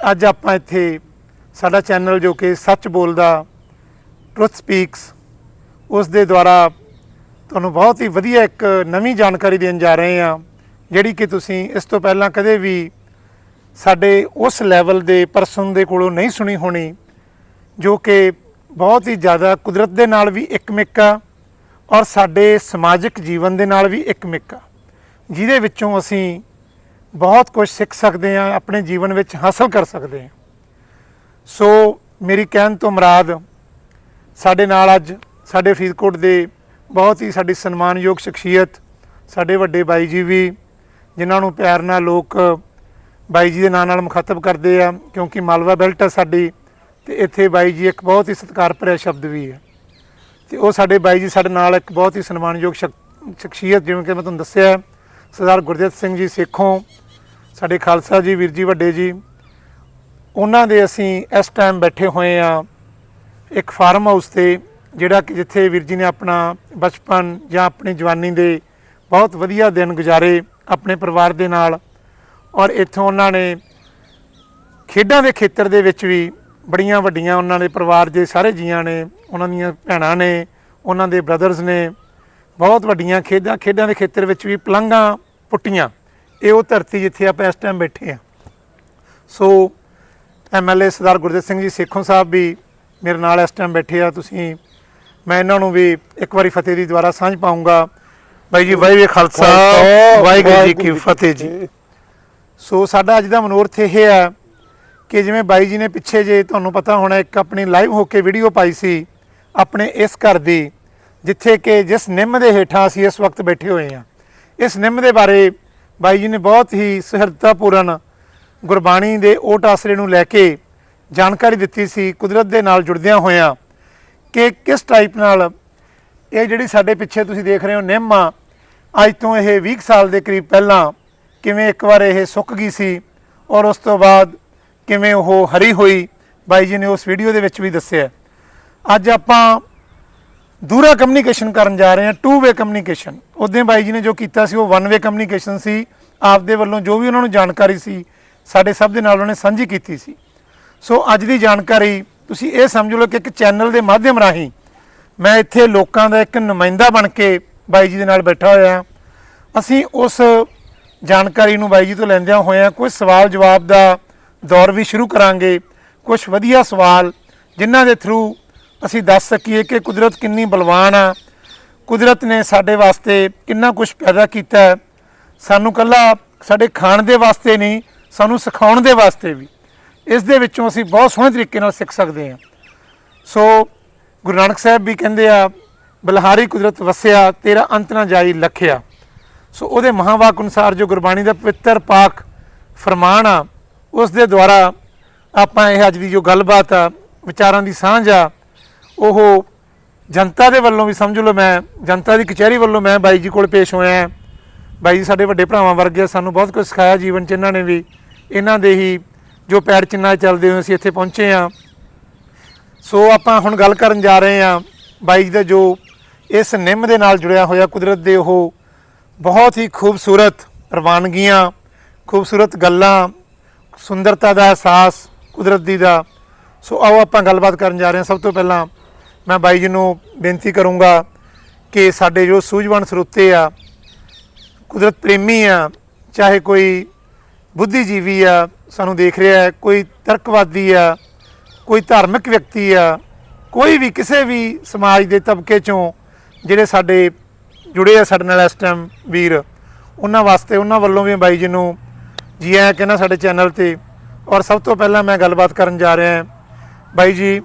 ਅੱਜ ਆਪਾਂ ਇੱਥੇ ਸਾਡਾ ਚੈਨਲ ਜੋ ਕਿ ਸੱਚ ਬੋਲਦਾ, ਟਰੁੱਥ ਸਪੀਕਸ, ਉਸ ਦੇ ਦੁਆਰਾ ਤੁਹਾਨੂੰ ਬਹੁਤ ਹੀ ਵਧੀਆ ਇੱਕ ਨਵੀਂ ਜਾਣਕਾਰੀ ਦੇਣ ਜਾ ਰਹੇ ਹਾਂ, ਜਿਹੜੀ ਕਿ ਤੁਸੀਂ ਇਸ ਤੋਂ ਪਹਿਲਾਂ ਕਦੇ ਵੀ ਸਾਡੇ ਉਸ ਲੈਵਲ ਦੇ ਪਰਸਨ ਦੇ ਕੋਲੋਂ ਨਹੀਂ ਸੁਣੀ ਹੋਣੀ, ਜੋ ਕਿ ਬਹੁਤ ਹੀ ਜ਼ਿਆਦਾ ਕੁਦਰਤ ਦੇ ਨਾਲ ਵੀ ਇੱਕ ਮਿੱਕਾ ਔਰ ਸਾਡੇ ਸਮਾਜਿਕ ਜੀਵਨ ਦੇ ਨਾਲ ਵੀ ਇੱਕ ਮਿੱਕਾ ਜਿਹਦੇ ਵਿੱਚੋਂ ਅਸੀਂ ਬਹੁਤ ਕੁਝ ਸਿੱਖ ਸਕਦੇ ਹਾਂ, ਆਪਣੇ ਜੀਵਨ ਵਿੱਚ ਹਾਸਲ ਕਰ ਸਕਦੇ ਹਾਂ। ਸੋ ਮੇਰੀ ਕਹਿਣ ਤੋਂ ਮੁਰਾਦ, ਸਾਡੇ ਨਾਲ ਅੱਜ ਸਾਡੇ ਫਰੀਦਕੋਟ ਦੇ ਬਹੁਤ ਹੀ ਸਾਡੀ ਸਨਮਾਨਯੋਗ ਸ਼ਖਸੀਅਤ, ਸਾਡੇ ਵੱਡੇ ਬਾਈ ਜੀ ਵੀ, ਜਿਨ੍ਹਾਂ ਨੂੰ ਪਿਆਰ ਨਾਲ ਲੋਕ ਬਾਈ ਜੀ ਦੇ ਨਾਂ ਨਾਲ ਮੁਖਾਤਬ ਕਰਦੇ ਆ, ਕਿਉਂਕਿ ਮਾਲਵਾ ਬੈਲਟ ਆ ਸਾਡੀ ਤੇ ਇੱਥੇ ਬਾਈ ਜੀ ਇੱਕ ਬਹੁਤ ਹੀ ਸਤਿਕਾਰ ਭਰਿਆ ਸ਼ਬਦ ਵੀ ਹੈ। ਤੇ ਉਹ ਸਾਡੇ ਬਾਈ ਜੀ ਸਾਡੇ ਨਾਲ ਇੱਕ ਬਹੁਤ ਹੀ ਸਨਮਾਨਯੋਗ ਸ਼ਖ- ਸ਼ਖਸੀਅਤ, ਜਿਵੇਂ ਕਿ ਮੈਂ ਤੁਹਾਨੂੰ ਦੱਸਿਆ ਸਰਦਾਰ ਗੁਰਦੇਵ ਸਿੰਘ ਜੀ ਸੇਖੋਂ, ਸਾਡੇ ਖਾਲਸਾ ਜੀ, ਵੀਰ ਜੀ, ਵੱਡੇ ਜੀ, ਉਹਨਾਂ ਦੇ ਅਸੀਂ ਇਸ ਟਾਈਮ ਬੈਠੇ ਹੋਏ ਆ ਇੱਕ ਫਾਰਮ ਹਾਊਸ ਤੇ, ਜਿਹੜਾ ਕਿ ਜਿੱਥੇ ਵੀਰ ਜੀ ਨੇ ਆਪਣਾ ਬਚਪਨ ਜਾਂ ਆਪਣੀ ਜਵਾਨੀ ਦੇ ਬਹੁਤ ਵਧੀਆ ਦਿਨ ਗੁਜ਼ਾਰੇ ਆਪਣੇ ਪਰਿਵਾਰ ਦੇ ਨਾਲ ਔਰ ਇੱਥੋਂ ਉਹਨਾਂ ਨੇ ਖੇਡਾਂ ਦੇ ਖੇਤਰ ਦੇ ਵਿੱਚ ਵੀ ਬੜੀਆਂ ਵੱਡੀਆਂ ਉਹਨਾਂ ਦੇ ਪਰਿਵਾਰ ਦੇ ਸਾਰੇ ਜੀਆਂ ਨੇ, ਉਹਨਾਂ ਦੀਆਂ ਭੈਣਾਂ ਨੇ, ਉਹਨਾਂ ਦੇ ਬ੍ਰਦਰਸ ਨੇ ਬਹੁਤ ਵੱਡੀਆਂ ਖੇਡਾਂ ਖੇਡਾਂ ਦੇ ਖੇਤਰ ਵਿੱਚ ਵੀ ਪਲੰਘਾਂ ਪੁੱਟੀਆਂ। ਇਹ ਉਹ ਧਰਤੀ ਜਿੱਥੇ ਆਪਾਂ ਇਸ ਟਾਈਮ ਬੈਠੇ ਆ ਸੋ ਐਮਐਲਏ ਸਰਦਾਰ ਗੁਰਦੇਵ ਸਿੰਘ ਜੀ ਸੇਖੋਂ ਸਾਹਿਬ ਵੀ ਮੇਰੇ ਨਾਲ ਇਸ ਟਾਈਮ ਬੈਠੇ ਆ। ਤੁਸੀਂ ਮੈਂ ਇਹਨਾਂ ਨੂੰ ਵੀ ਇੱਕ ਵਾਰੀ ਫਤਿਹ ਦੀ ਦੁਆਰਾ ਸਾਂਝ ਪਾਉਂਗਾ। ਬਾਈ ਜੀ ਵਾਹਿਗੁਰੂ ਖਾਲਸਾ। ਵਾਹਿਗੁਰੂ ਜੀ ਕੀ ਫਤਿਹ। ਜੀ। ਸੋ ਸਾਡਾ ਅੱਜ ਦਾ ਮਨੋਰਥ ਇਹ ਹੈ ਕਿ ਜਿਵੇਂ ਬਾਈ ਜੀ ਨੇ ਪਿੱਛੇ ਜੇ ਤੁਹਾਨੂੰ ਪਤਾ ਹੋਣਾ ਇੱਕ ਆਪਣੀ ਲਾਈਵ ਹੋ ਕੇ ਵੀਡੀਓ ਪਾਈ ਸੀ ਆਪਣੇ ਇਸ ਘਰ ਦੀ। ਜਿੱਥੇ ਕਿ ਜਿਸ ਨਿੰਮ ਦੇ ਹੇਠਾਂ ਅਸੀਂ ਇਸ ਵਕਤ ਬੈਠੇ ਹੋਏ ਹਾਂ। ਇਸ ਨਿੰਮ ਦੇ ਬਾਰੇ ਬਾਈ ਜੀ ਨੇ ਬਹੁਤ ਹੀ ਸਹਿਰਤਾਪੂਰਨ ਗੁਰਬਾਣੀ ਦੇ ਓਟ ਆਸਰੇ ਨੂੰ ਲੈ ਕੇ ਜਾਣਕਾਰੀ ਦਿੱਤੀ ਸੀ। ਕੁਦਰਤ ਦੇ ਨਾਲ ਜੁੜਦਿਆਂ ਹੋਇਆਂ ਕਿ ਕਿਸ ਟਾਈਪ ਨਾਲ ਇਹ ਜਿਹੜੀ ਸਾਡੇ ਪਿੱਛੇ ਤੁਸੀਂ ਦੇਖ ਰਹੇ ਹੋ ਨਿੰਮ ਆ, ਅੱਜ ਤੋਂ ਇਹ 20 ਕੁ ਸਾਲ ਦੇ ਕਰੀਬ ਪਹਿਲਾਂ ਕਿਵੇਂ ਇੱਕ ਵਾਰ ਇਹ ਸੁੱਕ ਗਈ ਸੀ ਔਰ ਉਸ ਤੋਂ ਬਾਅਦ ਕਿਵੇਂ ਉਹ ਹਰੀ ਹੋਈ, ਬਾਈ ਜੀ ਨੇ ਉਸ ਵੀਡੀਓ ਦੇ ਵਿੱਚ ਵੀ ਦੱਸਿਆ। ਅੱਜ ਆਪਾਂ ਦੂਰਾ ਕਮਿਊਨੀਕੇਸ਼ਨ ਕਰਨ ਜਾ ਰਹੇ ਹਾਂ ਟੂ ਵੇ ਕਮਿਊਨੀਕੇਸ਼ਨ ਉਦੋਂ ਬਾਈ ਜੀ ਨੇ ਜੋ ਕੀਤਾ ਸੀ, ਉਹ ਵਨ ਵੇ ਕਮਿਊਨੀਕੇਸ਼ਨ ਸੀ। ਆਪਦੇ ਵੱਲੋਂ ਜੋ ਵੀ ਉਹਨਾਂ ਨੂੰ ਜਾਣਕਾਰੀ ਸੀ, ਸਾਡੇ ਸਭ ਦੇ ਨਾਲ ਉਹਨਾਂ ਨੇ ਸਾਂਝੀ ਕੀਤੀ ਸੀ। ਸੋ ਅੱਜ ਦੀ ਜਾਣਕਾਰੀ, ਤੁਸੀਂ ਇਹ ਸਮਝ ਲਓ ਕਿ ਇੱਕ ਚੈਨਲ ਦੇ ਮਾਧਿਅਮ ਰਾਹੀਂ ਮੈਂ ਇੱਥੇ ਲੋਕਾਂ ਦਾ ਇੱਕ ਨੁਮਾਇੰਦਾ ਬਣ ਕੇ ਬਾਈ ਜੀ ਦੇ ਨਾਲ ਬੈਠਾ ਹੋਇਆ ਅਸੀਂ ਉਸ ਜਾਣਕਾਰੀ ਨੂੰ ਬਾਈ ਜੀ ਤੋਂ ਲੈਂਦਿਆਂ ਹੋਇਆਂ ਕੁਝ ਸਵਾਲ ਜਵਾਬ ਦਾ ਦੌਰ ਵੀ ਸ਼ੁਰੂ ਕਰਾਂਗੇ। ਕੁਝ ਵਧੀਆ ਸਵਾਲ ਜਿਨ੍ਹਾਂ ਦੇ ਥਰੂ ਅਸੀਂ ਦੱਸ ਸਕੀਏ ਕਿ ਕੁਦਰਤ ਕਿੰਨੀ ਬਲਵਾਨ ਆ। ਕੁਦਰਤ ਨੇ ਸਾਡੇ ਵਾਸਤੇ ਕਿੰਨਾ ਕੁਝ ਪੈਦਾ ਕੀਤਾ। ਹੈ ਸਾਨੂੰ ਕੱਲਾ ਸਾਡੇ ਖਾਣ ਦੇ ਵਾਸਤੇ ਨਹੀਂ, ਸਾਨੂੰ ਸਿਖਾਉਣ ਦੇ ਵਾਸਤੇ ਵੀ। ਇਸ ਦੇ ਵਿੱਚੋਂ ਅਸੀਂ ਬਹੁਤ ਸੋਹਣੇ ਤਰੀਕੇ ਨਾਲ ਸਿੱਖ ਸਕਦੇ ਹਾਂ। ਸੋ ਗੁਰੂ ਨਾਨਕ ਸਾਹਿਬ ਵੀ ਕਹਿੰਦੇ ਆ, ਬਲਹਾਰੀ ਕੁਦਰਤ ਵਸਿਆ, ਤੇਰਾ ਅੰਤ ਨਾ ਜਾਈ ਲਖਿਆ ਸੋ ਉਹਦੇ ਮਹਾਵਾਕ ਅਨੁਸਾਰ ਜੋ ਗੁਰਬਾਣੀ ਦਾ ਪਵਿੱਤਰ ਪਾਕ ਫਰਮਾਨ ਆ, ਉਸ ਦੇ ਦੁਆਰਾ ਆਪਾਂ ਇਹ ਅੱਜ ਦੀ ਜੋ ਗੱਲਬਾਤ ਆ, ਵਿਚਾਰਾਂ ਦੀ ਸਾਂਝ ਆ ਉਹ ਜਨਤਾ ਦੇ ਵੱਲੋਂ ਵੀ ਸਮਝ ਲਓ ਮੈਂ, ਜਨਤਾ ਦੀ ਕਚਹਿਰੀ ਵੱਲੋਂ ਮੈਂ ਬਾਈ ਜੀ ਕੋਲ ਪੇਸ਼ ਹੋਇਆ ਬਾਈ ਜੀ ਸਾਡੇ ਵੱਡੇ ਭਰਾਵਾਂ ਵਰਗੇ ਸਾਨੂੰ ਬਹੁਤ ਕੁਝ ਸਿਖਾਇਆ ਜੀਵਨ ਚ ਇਹਨਾਂ ਨੇ ਵੀ। ਇਹਨਾਂ ਦੇ ਹੀ ਜੋ ਪੈਰ ਚਿੰਨਾ ਚੱਲਦੇ ਹੋਏ ਅਸੀਂ ਇੱਥੇ ਪਹੁੰਚੇ ਆ ਸੋ ਆਪਾਂ ਹੁਣ ਗੱਲ ਕਰਨ ਜਾ ਰਹੇ ਹਾਂ, ਬਾਈ ਜੀ ਦਾ ਜੋ ਇਸ ਨਿੰਮ ਦੇ ਨਾਲ ਜੁੜਿਆ ਹੋਇਆ ਕੁਦਰਤ ਦੇ ਉਹ ਬਹੁਤ ਹੀ ਖੂਬਸੂਰਤ ਰਵਾਨਗੀਆਂ ਖੂਬਸੂਰਤ ਗੱਲਾਂ, ਸੁੰਦਰਤਾ ਦਾ ਅਹਿਸਾਸ ਕੁਦਰਤ ਦੀ ਦਾ। ਸੋ ਆਓ ਆਪਾਂ ਗੱਲਬਾਤ ਕਰਨ ਜਾ ਰਹੇ ਹਾਂ ਸਭ ਤੋਂ ਪਹਿਲਾਂ ਮੈਂ ਬਾਈ ਜੀ ਨੂੰ ਬੇਨਤੀ ਕਰੂੰਗਾ ਕਿ ਸਾਡੇ ਜੋ ਸੂਝਵਾਨ ਸਰੋਤੇ ਆ, ਕੁਦਰਤ ਪ੍ਰੇਮੀ ਆ, ਚਾਹੇ ਕੋਈ ਬੁੱਧੀਜੀਵੀ ਆ, ਸਾਨੂੰ ਦੇਖ ਰਿਹਾ ਹੈ, ਕੋਈ ਤਰਕਵਾਦੀ ਆ, ਕੋਈ ਧਾਰਮਿਕ ਵਿਅਕਤੀ ਆ, ਕੋਈ ਵੀ ਕਿਸੇ ਵੀ ਸਮਾਜ ਦੇ ਤਬਕੇ ਚੋਂ ਜਿਹੜੇ ਸਾਡੇ ਜੁੜੇ ਆ ਸਾਡੇ ਨਾਲ ਇਸ ਟਾਈਮ ਵੀਰ, ਉਹਨਾਂ ਵਾਸਤੇ, ਉਹਨਾਂ ਵੱਲੋਂ ਵੀ ਬਾਈ ਜੀ ਨੂੰ ਜੀ ਆਇਆਂ ਕਹਿੰਦਾ ਸਾਡੇ ਚੈਨਲ ਤੇ। ਔਰ ਸਭ ਤੋਂ ਪਹਿਲਾਂ ਮੈਂ ਗੱਲਬਾਤ ਕਰਨ ਜਾ ਰਿਹਾ ਹਾਂ। ਬਾਈ ਜੀ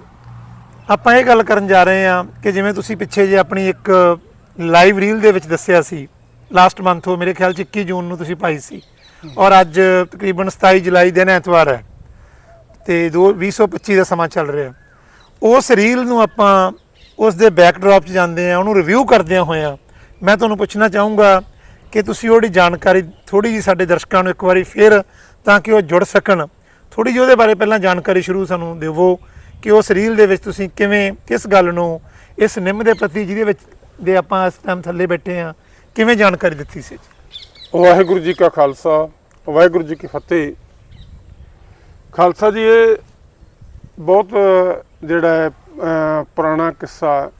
ਆਪਾਂ ਇਹ ਗੱਲ ਕਰਨ ਜਾ ਰਹੇ ਹਾਂ ਕਿ ਜਿਵੇਂ ਤੁਸੀਂ ਪਿੱਛੇ ਜੇ ਆਪਣੀ ਇੱਕ ਲਾਈਵ ਰੀਲ ਦੇ ਵਿੱਚ ਦੱਸਿਆ ਸੀ ਲਾਸਟ ਮੰਥ ਉਹ ਮੇਰੇ ਖਿਆਲ ਚ 21 ਜੂਨ ਨੂੰ ਤੁਸੀਂ ਪਾਈ ਸੀ। ਔਰ ਅੱਜ ਤਕਰੀਬਨ 27 ਜੁਲਾਈ ਦਿਨ ਐਤਵਾਰ ਹੈ ਤੇ ਦੋ 2025 ਦਾ ਸਮਾਂ ਚੱਲ ਰਿਹਾ। ਉਸ ਰੀਲ ਨੂੰ ਆਪਾਂ ਉਸ ਦੇ ਬੈਕਡ੍ਰੌਪ 'ਚ ਜਾਂਦੇ ਆ ਉਹਨੂੰ ਰਿਵਿਊ ਕਰਦੇ ਹੋਇਆ ਮੈਂ ਤੁਹਾਨੂੰ ਪੁੱਛਣਾ ਚਾਹੂੰਗਾ ਕਿ ਤੁਸੀਂ ਉਹਦੀ ਜਾਣਕਾਰੀ ਥੋੜੀ ਜੀ ਸਾਡੇ ਦਰਸ਼ਕਾਂ ਨੂੰ ਇੱਕ ਵਾਰੀ ਫੇਰ ਤਾਂ ਕਿ ਉਹ ਜੁੜ ਸਕਣ। ਥੋੜੀ ਜਿਹੀ ਉਹਦੇ ਬਾਰੇ ਪਹਿਲਾਂ ਜਾਣਕਾਰੀ ਸ਼ੁਰੂ ਸਾਨੂੰ ਦੇਵੋ। ਕਿ ਉਸ ਰੀਲ ਦੇ ਵਿੱਚ ਤੁਸੀਂ ਕਿਵੇਂ ਕਿਸ ਗੱਲ ਨੂੰ ਇਸ ਨਿੰਮ ਦੇ ਪ੍ਰਤੀ ਜਿਹਦੇ ਵਿੱਚ ਦੇ ਆਪਾਂ ਇਸ ਟਾਈਮ ਥੱਲੇ ਬੈਠੇ ਆ ਕਿਵੇਂ ਜਾਣਕਾਰੀ ਦਿੱਤੀ ਸੀ? ਵਾਹਿਗੁਰੂ ਜੀ ਕਾ ਖਾਲਸਾ ਵਾਹਿਗੁਰੂ ਜੀ ਕੀ ਫਤਿਹ। ਖਾਲਸਾ ਜੀ ਇਹ ਬਹੁਤ ਜਿਹੜਾ ਹੈ, ਪੁਰਾਣਾ ਕਿੱਸਾ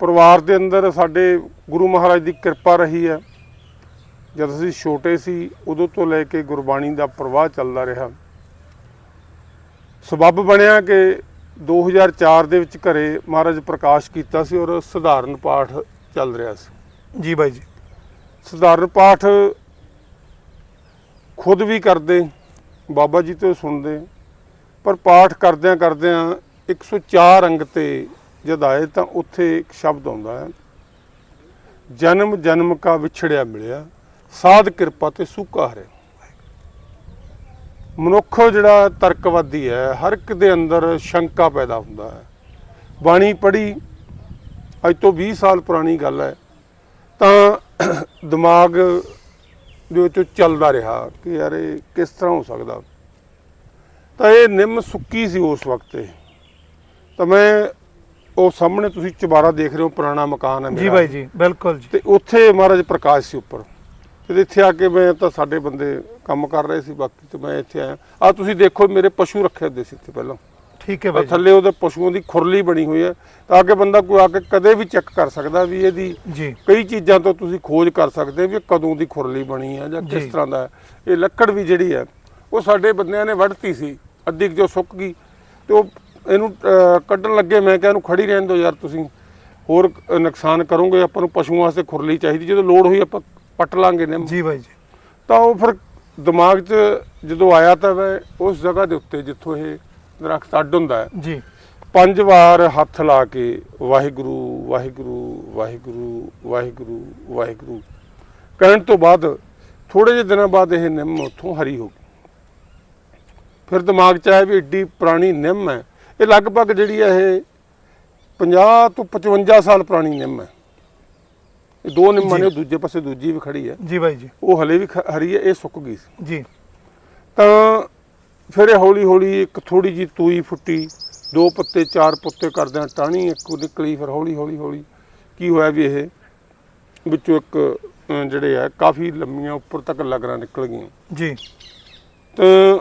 ਪਰਿਵਾਰ ਦੇ ਅੰਦਰ ਸਾਡੇ ਗੁਰੂ ਮਹਾਰਾਜ ਦੀ ਕਿਰਪਾ ਰਹੀ ਹੈ। ਜਦ ਅਸੀਂ ਛੋਟੇ ਸੀ ਉਦੋਂ ਤੋਂ ਲੈ ਕੇ ਗੁਰਬਾਣੀ ਦਾ ਪ੍ਰਵਾਹ ਚੱਲਦਾ ਰਿਹਾ। ਸਬੱਬ ਬਣਿਆ ਕਿ 2004 ਦੇ ਵਿੱਚ ਘਰੇ ਮਹਾਰਾਜ ਪ੍ਰਕਾਸ਼ ਕੀਤਾ ਸੀ ਔਰ ਸਧਾਰਨ ਪਾਠ ਚੱਲ ਰਿਹਾ ਸੀ। ਜੀ ਬਾਈ ਜੀ। ਸਧਾਰਨ ਪਾਠ ਖੁਦ ਵੀ ਕਰਦੇ ਬਾਬਾ ਜੀ ਤੋਂ ਸੁਣਦੇ ਪਰ ਪਾਠ ਕਰਦਿਆਂ ਕਰਦਿਆਂ 104 ਅੰਗ ਤੇ ਜਦ ਆਏ ਤਾਂ ਉੱਥੇ ਇੱਕ ਸ਼ਬਦ ਆਉਂਦਾ ਹੈ ਜਨਮ ਜਨਮ ਕਾ ਵਿਛੜਿਆ ਮਿਲਿਆ ਸਾਧ ਕਿਰਪਾ ਤੇ ਸੁੱਕਾ ਹਰੇ ਮਨੁੱਖ ਜਿਹੜਾ ਤਰਕਵਾਦੀ ਹੈ ਹਰ ਇੱਕ ਦੇ ਅੰਦਰ ਸ਼ੰਕਾ ਪੈਦਾ ਹੁੰਦਾ ਹੈ। ਬਾਣੀ ਪੜ੍ਹੀ ਅੱਜ ਤੋਂ 20 ਸਾਲ ਪੁਰਾਣੀ ਗੱਲ ਹੈ ਤਾਂ ਦਿਮਾਗ ਦੇ ਵਿੱਚੋਂ ਚੱਲਦਾ ਰਿਹਾ ਕਿ ਯਾਰ ਇਹ ਕਿਸ ਤਰ੍ਹਾਂ ਹੋ ਸਕਦਾ। ਤਾਂ ਇਹ ਨਿੰਮ ਸੁੱਕੀ ਸੀ ਉਸ ਵਕਤ ਇਹ। ਤਾਂ ਮੈਂ ਉਹ ਸਾਹਮਣੇ ਤੁਸੀਂ ਚੁਬਾਰਾ ਦੇਖ ਰਹੇ ਹੋ ਪੁਰਾਣਾ ਮਕਾਨ ਹੈ ਜੀ ਮੇਰਾ। ਬਾਈ ਜੀ ਬਿਲਕੁਲ ਜੀ। ਤੇ ਉੱਥੇ ਮਹਾਰਾਜ ਪ੍ਰਕਾਸ਼ ਸੀ ਉੱਪਰ। ਤੇ ਇੱਥੇ ਆ ਕੇ ਮੈਂ ਤਾਂ ਸਾਡੇ ਬੰਦੇ ਕੰਮ ਕਰ ਰਹੇ ਸੀ ਬਾਕੀ ਤੇ ਮੈਂ ਇੱਥੇ ਆਇਆ। ਆ ਤੁਸੀਂ ਦੇਖੋ ਮੇਰੇ ਪਸ਼ੂ ਰੱਖੇ ਹੁੰਦੇ ਸੀ ਇੱਥੇ ਪਹਿਲਾਂ। ਠੀਕ ਹੈ ਬਾਈ ਜੀ। ਥੱਲੇ ਉਹਦੇ ਪਸ਼ੂਆਂ ਦੀ ਖੁਰਲੀ ਬਣੀ ਹੋਈ ਹੈ। ਤਾਂ ਕਿ ਬੰਦਾ ਕੋਈ ਆ ਕੇ ਕਦੇ ਵੀ ਚੈੱਕ ਕਰ ਸਕਦਾ ਵੀ ਇਹਦੀ ਜੀ। ਕਈ ਚੀਜ਼ਾਂ ਤੋਂ ਤੁਸੀਂ ਖੋਜ ਕਰ ਸਕਦੇ ਵੀ ਇਹ ਕਦੋਂ ਦੀ ਖੁਰਲੀ ਬਣੀ ਹੈ ਜਾਂ ਜੀ। ਕਿਸ ਤਰ੍ਹਾਂ ਦਾ ਹੈ। ਇਹ ਲੱਕੜ ਵੀ ਜਿਹੜੀ ਹੈ ਉਹ ਸਾਡੇ ਬੰਦਿਆਂ ਨੇ ਵੱਢਤੀ ਸੀ। ਅੱਧੀ ਕੁ ਜੋ ਸੁੱਕ ਗਈ। ਤੇ ਉਹ ਇਹਨੂੰ ਅਹ, ਕੱਢਣ ਲੱਗੇ ਮੈਂ ਕਿਹਾ ਇਹਨੂੰ ਖੜੀ ਰਹਿਣ ਦਿਓ ਯਾਰ ਤੁਸੀਂ। ਹੋਰ ਅਹ, ਨੁਕਸਾਨ ਕਰੋਗੇ ਆਪਾਂ ਨੂੰ ਪਸ਼ੂਆਂ ਵਾਸਤੇ ਖੁਰਲੀ ਚਾਹੀਦੀ। ਜਦੋਂ ਲੋੜ ਹੋਈ ਆਪਾਂ ਪੱਟ ਲਾਂਗੇ ਨੇ ਜੀ ਬਾਈ ਜੀ। ਤਾਂ ਉਹ ਫਿਰ ਦਿਮਾਗ 'ਚ ਜਦੋਂ ਆਇਆ ਤਾਂ ਮੈਂ ਉਸ ਜਗ੍ਹਾ ਦੇ ਉੱਤੇ ਜਿੱਥੋਂ ਇਹ ਦਰਖਤ ਅੱਡ ਹੁੰਦਾ ਹੈ ਜੀ। ਪੰਜ ਵਾਰ ਹੱਥ ਲਾ ਕੇ ਵਾਹਿਗੁਰੂ ਵਾਹਿਗੁਰੂ ਵਾਹਿਗੁਰੂ ਵਾਹਿਗੁਰੂ ਵਾਹਿਗੁਰੂ। ਕਹਿਣ ਤੋਂ ਬਾਅਦ ਥੋੜੇ ਜਿਹੇ ਦਿਨਾਂ ਬਾਅਦ ਇਹ ਨਿੰਮ ਉੱਥੋਂ ਹਰੀ ਹੋ ਗਈ। ਫਿਰ ਦਿਮਾਗ 'ਚ ਆਇਆ ਵੀ ਏਡੀ ਪੁਰਾਣੀ ਨਿੰਮ ਹੈ। ਇਹ ਲਗਭਗ ਜਿਹੜੀ ਹੈ ਇਹ 50 ਤੋਂ 55 ਸਾਲ ਪੁਰਾਣੀ ਨਿੰਮ ਹੈ। ਇਹ ਦੋ ਨਿੰਮਾਂ ਨੇ ਦੂਜੇ ਪਾਸੇ ਦੂਜੀ ਵੀ ਖੜੀ ਹੈ। ਜੀ ਬਾਈ ਜੀ। ਉਹ ਹਲੇ ਵੀ ਖ- ਹਰੀ ਹੈ ਇਹ ਸੁੱਕ ਗਈ ਸੀ। ਜੀ। ਤਾਂ ਫਿਰ ਇਹ ਹੌਲੀ ਹੌਲੀ ਇੱਕ ਥੋੜੀ ਜੀ ਤੂਈ ਫੁੱਟੀ ਦੋ ਪੱਤੇ ਚਾਰ ਪੱਤੇ ਕਰਦਿਆਂ ਟਾਹਣੀ ਇੱਕ ਨਿਕਲੀ ਫਿਰ ਹੌਲੀ ਹੌਲੀ ਹੌਲੀ ਕੀ ਹੋਇਆ ਵੀ ਇਹ ਵਿੱਚੋਂ ਇੱਕ ਅਹ, ਜਿਹੜੇ ਆ ਕਾਫੀ ਲੰਮੀਆਂ ਉੱਪਰ ਤੱਕ ਲਗਰਾਂ ਨਿਕਲ ਗਈਆਂ। ਜੀ। ਤਾਂ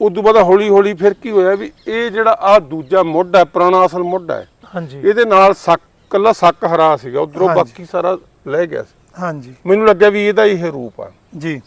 ਉਦੋਂ ਬਾਅਦ ਹੌਲੀ ਹੌਲੀ ਫਿਰ ਕੀ ਹੋਇਆ ਵੀ ਇਹ ਜਿਹੜਾ ਆ ਦੂਜਾ ਮੁੱਢ ਹੈ ਪੁਰਾਣਾ ਅਸਲ ਮੁੱਢ ਹੈ ਹਾਂਜੀ। ਇਹਦੇ ਨਾਲ ਸੱਕ ਕੱਲਾ ਸੱਕ ਹਰਾ ਸੀਗਾ ਉਧਰੋਂ ਹਾਂਜੀ। ਬਾਕੀ ਸਾਰਾ ਲੈ ਗਿਆ ਸੀ। ਹਾਂਜੀ। ਮੈਨੂੰ ਲੱਗਿਆ ਵੀ ਇਹਦਾ ਹੀ ਇਹ ਰੂਪ ਆ। ਜੀ।